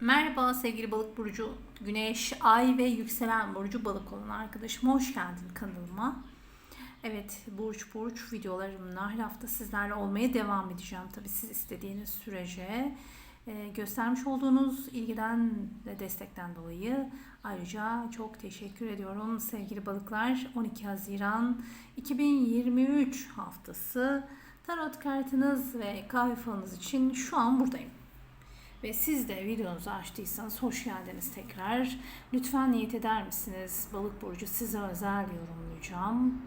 Merhaba sevgili balık burcu, güneş, ay ve yükselen burcu balık olan arkadaşım. Hoş geldin kanalıma. Evet, burç burç videolarımla her hafta sizlerle olmaya devam edeceğim. Tabii siz istediğiniz sürece. Ee, göstermiş olduğunuz ilgiden ve destekten dolayı ayrıca çok teşekkür ediyorum sevgili balıklar. 12 Haziran 2023 haftası tarot kartınız ve kahve falınız için şu an buradayım. Ve siz de videonuzu açtıysanız hoş geldiniz tekrar. Lütfen niyet eder misiniz? Balık burcu size özel yorumlayacağım.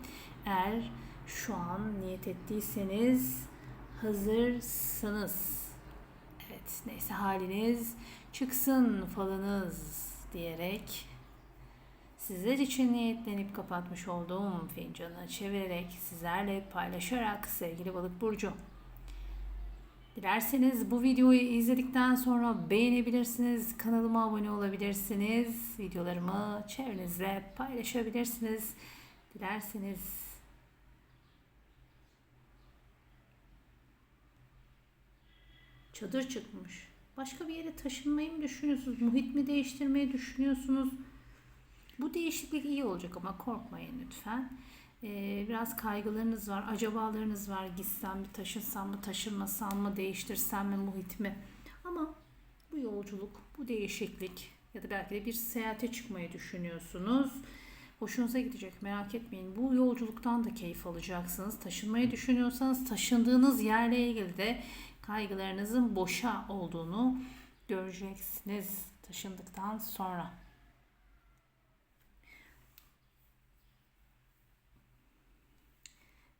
Eğer şu an niyet ettiyseniz hazırsanız. Evet neyse haliniz çıksın falınız diyerek sizler için niyetlenip kapatmış olduğum fincanı çevirerek sizlerle paylaşarak sevgili balık burcu. Dilerseniz bu videoyu izledikten sonra beğenebilirsiniz, kanalıma abone olabilirsiniz, videolarımı çevrenizle paylaşabilirsiniz. Dilerseniz çadır çıkmış. Başka bir yere taşınmayı mı düşünüyorsunuz? Muhit mi değiştirmeyi düşünüyorsunuz? Bu değişiklik iyi olacak ama korkmayın lütfen. Ee, biraz kaygılarınız var, acabalarınız var. Gitsem mi, taşınsam mı, taşınmasam mı, değiştirsem mi muhitimi? Ama bu yolculuk, bu değişiklik ya da belki de bir seyahate çıkmayı düşünüyorsunuz. Hoşunuza gidecek merak etmeyin. Bu yolculuktan da keyif alacaksınız. Taşınmayı düşünüyorsanız taşındığınız yerle ilgili de kaygılarınızın boşa olduğunu göreceksiniz taşındıktan sonra.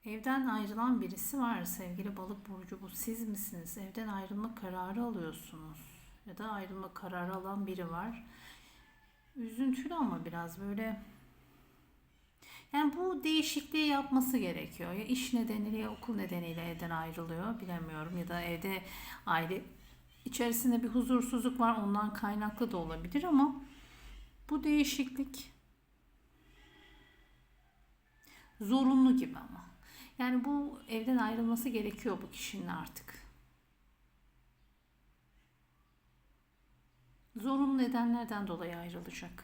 Evden ayrılan birisi var sevgili balık burcu bu siz misiniz? Evden ayrılma kararı alıyorsunuz ya da ayrılma kararı alan biri var. Üzüntülü ama biraz böyle yani bu değişikliği yapması gerekiyor. Ya iş nedeniyle ya okul nedeniyle evden ayrılıyor bilemiyorum ya da evde aile içerisinde bir huzursuzluk var ondan kaynaklı da olabilir ama bu değişiklik zorunlu gibi ama. Yani bu evden ayrılması gerekiyor bu kişinin artık. Zorunlu nedenlerden dolayı ayrılacak.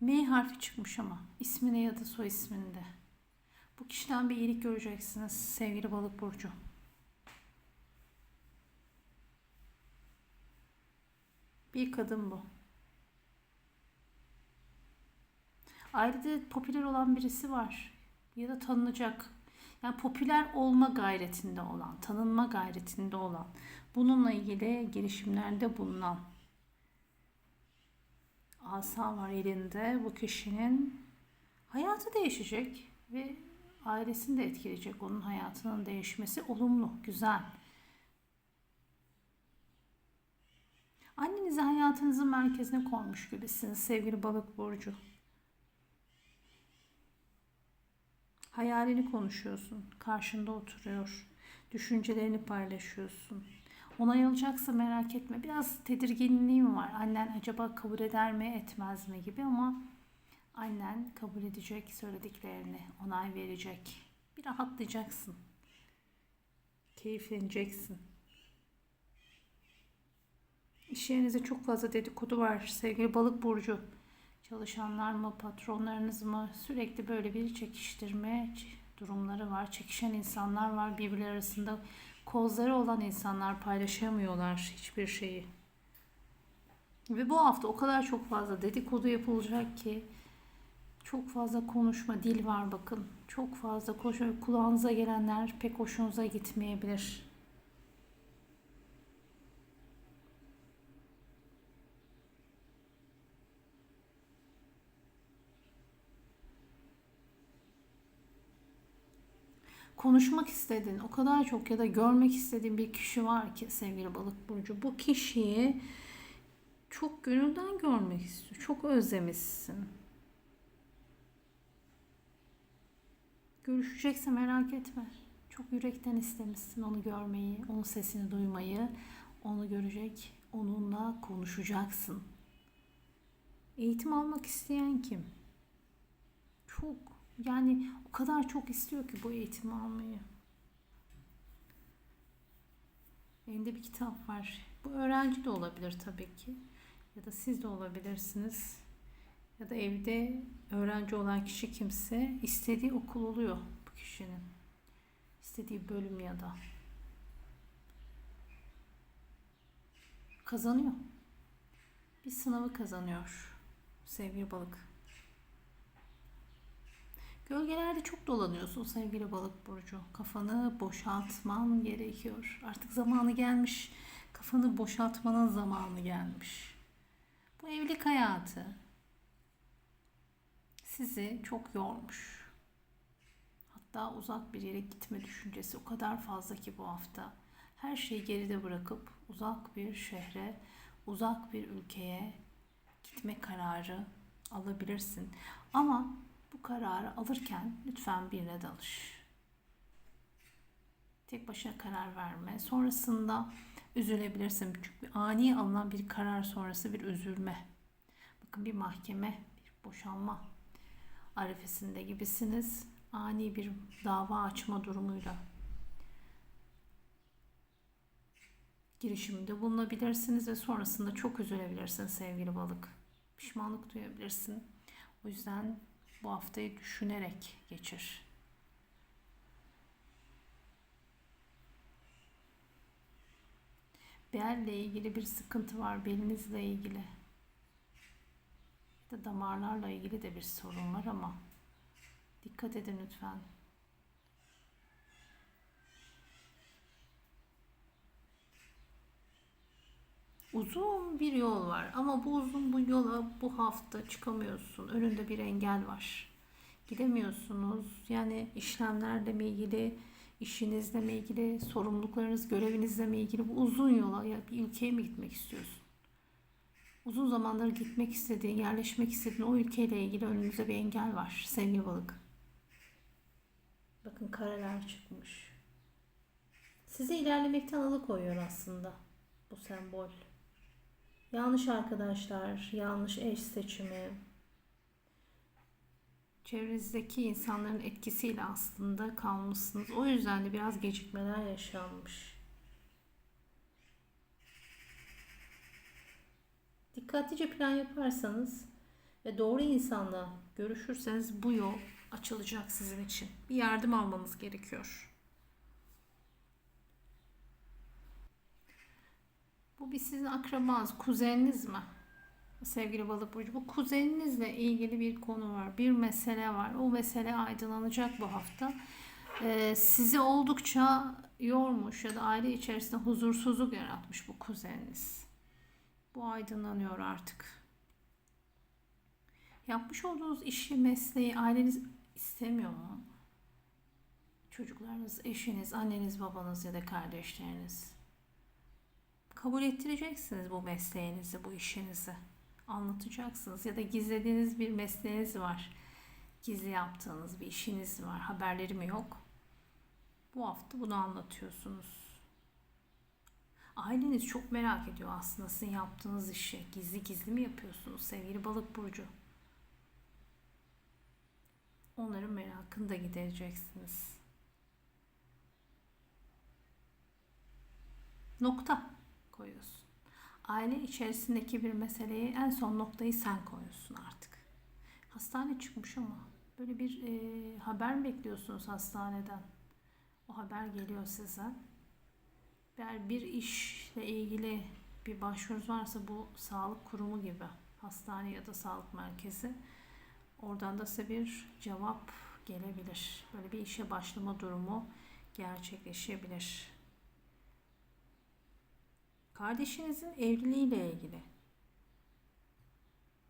M harfi çıkmış ama ismine ya da soy isminde. Bu kişiden bir iyilik göreceksiniz sevgili balık burcu. Bir kadın bu. Ailede popüler olan birisi var ya da tanınacak. Yani popüler olma gayretinde olan, tanınma gayretinde olan, bununla ilgili girişimlerde bulunan asa var elinde bu kişinin hayatı değişecek ve ailesini de etkileyecek. Onun hayatının değişmesi olumlu, güzel. Annenizi hayatınızın merkezine koymuş gibisiniz sevgili balık burcu. Hayalini konuşuyorsun. Karşında oturuyor. Düşüncelerini paylaşıyorsun. Onay alacaksa merak etme. Biraz tedirginliğim var. Annen acaba kabul eder mi etmez mi gibi ama annen kabul edecek söylediklerini. Onay verecek. Bir rahatlayacaksın. Keyifleneceksin. İş yerinizde çok fazla dedikodu var sevgili balık burcu. Çalışanlar mı, patronlarınız mı sürekli böyle bir çekiştirme durumları var. Çekişen insanlar var. Birbirleri arasında kozları olan insanlar paylaşamıyorlar hiçbir şeyi. Ve bu hafta o kadar çok fazla dedikodu yapılacak ki çok fazla konuşma, dil var bakın. Çok fazla konuşma. Kulağınıza gelenler pek hoşunuza gitmeyebilir. Konuşmak istediğin, o kadar çok ya da görmek istediğin bir kişi var ki sevgili balık burcu. Bu kişiyi çok gönülden görmek istiyor. Çok özlemişsin. Görüşecekse merak etme. Çok yürekten istemişsin onu görmeyi, onun sesini duymayı, onu görecek, onunla konuşacaksın. Eğitim almak isteyen kim? Çok yani o kadar çok istiyor ki bu eğitimi almayı. Elinde bir kitap var. Bu öğrenci de olabilir tabii ki. Ya da siz de olabilirsiniz. Ya da evde öğrenci olan kişi kimse istediği okul oluyor bu kişinin. İstediği bölüm ya da. Kazanıyor. Bir sınavı kazanıyor. Sevgili balık. Gölgelerde çok dolanıyorsun sevgili balık burcu. Kafanı boşaltman gerekiyor. Artık zamanı gelmiş. Kafanı boşaltmanın zamanı gelmiş. Bu evlilik hayatı sizi çok yormuş. Hatta uzak bir yere gitme düşüncesi o kadar fazla ki bu hafta. Her şeyi geride bırakıp uzak bir şehre, uzak bir ülkeye gitme kararı alabilirsin. Ama bu kararı alırken lütfen birine danış. Tek başına karar verme. Sonrasında üzülebilirsin. Çünkü ani alınan bir karar sonrası bir üzülme. Bakın bir mahkeme, bir boşanma arifesinde gibisiniz. Ani bir dava açma durumuyla girişiminde bulunabilirsiniz ve sonrasında çok üzülebilirsiniz sevgili balık. Pişmanlık duyabilirsin. O yüzden bu haftayı düşünerek geçir. Belle ilgili bir sıkıntı var, belinizle ilgili. Ya da damarlarla ilgili de bir sorun var ama dikkat edin lütfen. Uzun bir yol var ama bu uzun bu yola bu hafta çıkamıyorsun. Önünde bir engel var. Gidemiyorsunuz. Yani işlemlerle mi ilgili, işinizle mi ilgili, sorumluluklarınız, görevinizle mi ilgili bu uzun yola ya bir ülkeye mi gitmek istiyorsun? Uzun zamandır gitmek istediğin, yerleşmek istediğin o ülkeyle ilgili önünüzde bir engel var sevgili balık. Bakın kareler çıkmış. Sizi ilerlemekten alıkoyuyor aslında bu sembol. Yanlış arkadaşlar, yanlış eş seçimi, çevrenizdeki insanların etkisiyle aslında kalmışsınız. O yüzden de biraz gecikmeler yaşanmış. Dikkatlice plan yaparsanız ve doğru insanla görüşürseniz bu yol açılacak sizin için. Bir yardım almanız gerekiyor. Bu bir sizin akrabanız, kuzeniniz mi? Sevgili balık burcu. Bu kuzeninizle ilgili bir konu var. Bir mesele var. O mesele aydınlanacak bu hafta. Ee, sizi oldukça yormuş ya da aile içerisinde huzursuzluk yaratmış bu kuzeniniz. Bu aydınlanıyor artık. Yapmış olduğunuz işi, mesleği aileniz istemiyor mu? Çocuklarınız, eşiniz, anneniz, babanız ya da kardeşleriniz kabul ettireceksiniz bu mesleğinizi, bu işinizi. Anlatacaksınız ya da gizlediğiniz bir mesleğiniz var. Gizli yaptığınız bir işiniz var. Haberlerim yok. Bu hafta bunu anlatıyorsunuz. Aileniz çok merak ediyor aslında sizin yaptığınız işi. Gizli gizli mi yapıyorsunuz sevgili balık burcu? Onların merakını da gidereceksiniz. Nokta koyuyorsun. Aile içerisindeki bir meseleye en son noktayı sen koyuyorsun artık. Hastane çıkmış ama böyle bir e, haber mi bekliyorsunuz hastaneden? O haber geliyor size. Eğer bir işle ilgili bir başvurunuz varsa bu sağlık kurumu gibi hastane ya da sağlık merkezi oradan da size bir cevap gelebilir. Böyle bir işe başlama durumu gerçekleşebilir. Kardeşinizin evliliğiyle ilgili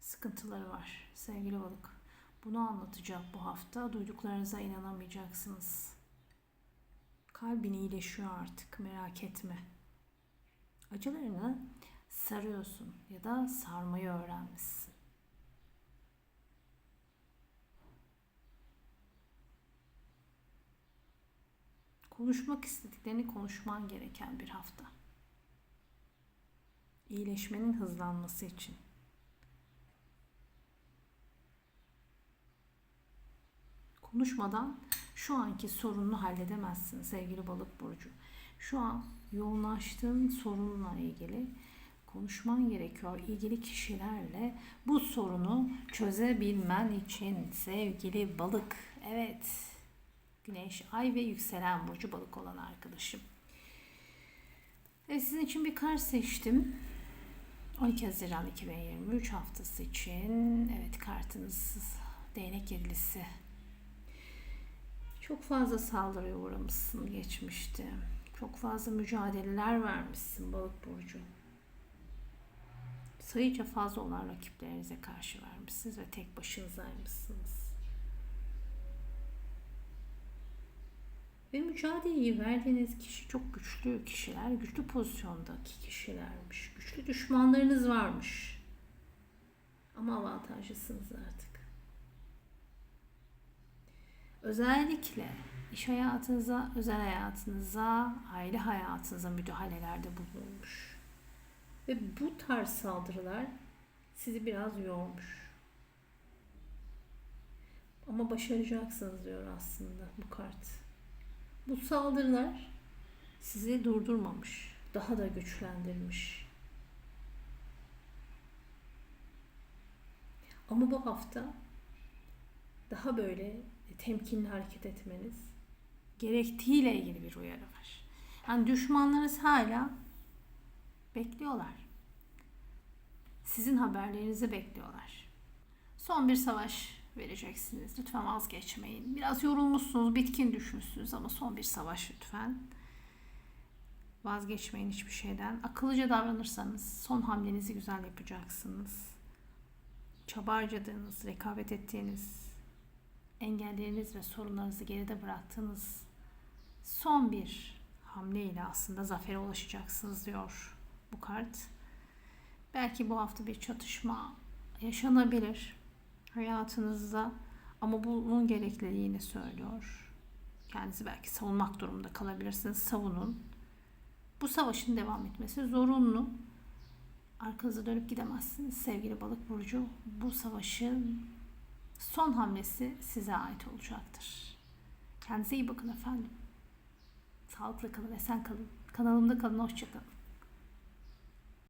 sıkıntıları var sevgili balık. Bunu anlatacak bu hafta. Duyduklarınıza inanamayacaksınız. Kalbin iyileşiyor artık merak etme. Acılarını sarıyorsun ya da sarmayı öğrenmişsin. Konuşmak istediklerini konuşman gereken bir hafta iyileşmenin hızlanması için. Konuşmadan şu anki sorununu halledemezsin sevgili balık burcu. Şu an yoğunlaştığın sorunla ilgili konuşman gerekiyor ilgili kişilerle bu sorunu çözebilmen için sevgili balık. Evet. Güneş, ay ve yükselen burcu balık olan arkadaşım. Evet, sizin için bir kart seçtim. 12 Haziran 2023 haftası için evet kartınız değnek yedilisi. Çok fazla saldırıya uğramışsın geçmişte. Çok fazla mücadeleler vermişsin balık burcu. Sayıca fazla olan rakiplerinize karşı vermişsiniz ve tek başınızaymışsınız. Ve mücadeleyi verdiğiniz kişi çok güçlü kişiler, güçlü pozisyondaki kişilermiş. Güçlü düşmanlarınız varmış. Ama avantajlısınız artık. Özellikle iş hayatınıza, özel hayatınıza, aile hayatınıza müdahalelerde bulunmuş. Ve bu tarz saldırılar sizi biraz yormuş. Ama başaracaksınız diyor aslında bu kart. Bu saldırılar sizi durdurmamış, daha da güçlendirmiş. Ama bu hafta daha böyle temkinli hareket etmeniz gerektiğiyle ilgili bir uyarı var. Yani düşmanlarınız hala bekliyorlar. Sizin haberlerinizi bekliyorlar. Son bir savaş vereceksiniz. Lütfen vazgeçmeyin. Biraz yorulmuşsunuz, bitkin düşmüşsünüz ama son bir savaş lütfen. Vazgeçmeyin hiçbir şeyden. Akıllıca davranırsanız son hamlenizi güzel yapacaksınız. Çaba harcadığınız, rekabet ettiğiniz, engelleriniz ve sorunlarınızı geride bıraktığınız son bir hamleyle aslında zafere ulaşacaksınız diyor bu kart. Belki bu hafta bir çatışma yaşanabilir hayatınızda ama bunun gerekliliğini söylüyor. Kendinizi belki savunmak durumunda kalabilirsiniz. Savunun. Bu savaşın devam etmesi zorunlu. Arkanıza dönüp gidemezsiniz sevgili balık burcu. Bu savaşın son hamlesi size ait olacaktır. Kendinize iyi bakın efendim. Sağlıklı kalın, esen kalın. Kanalımda kalın, hoşçakalın.